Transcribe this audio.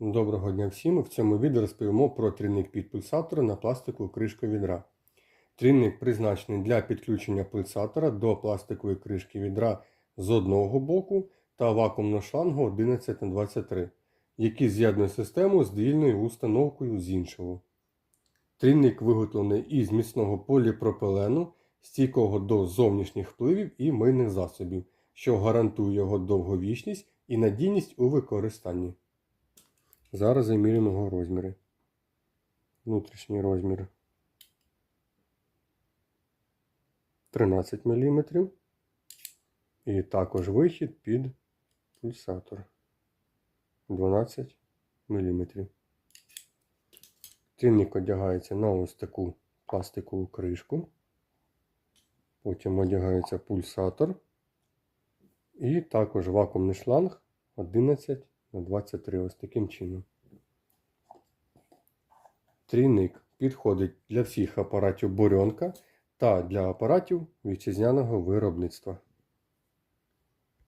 Доброго дня всім! В цьому відео розповімо про трійник під пульсатора на пластикову кришку відра. Трійник призначений для підключення пульсатора до пластикової кришки відра з одного боку та вакуумного шлангу 11х23, який з'єднує систему з двільною установкою з іншого. Трійник виготовлений із міцного поліпропилену, стійкого до зовнішніх впливів і мийних засобів, що гарантує його довговічність і надійність у використанні. Зараз замірюємо його розміри. Внутрішній розмір 13 мм. І також вихід під пульсатор 12 мм. Тинник одягається на ось таку пластикову кришку. Потім одягається пульсатор. І також вакуумний шланг 11 на 23 ось таким чином. Трійник підходить для всіх апаратів бурьонка та для апаратів вітчизняного виробництва.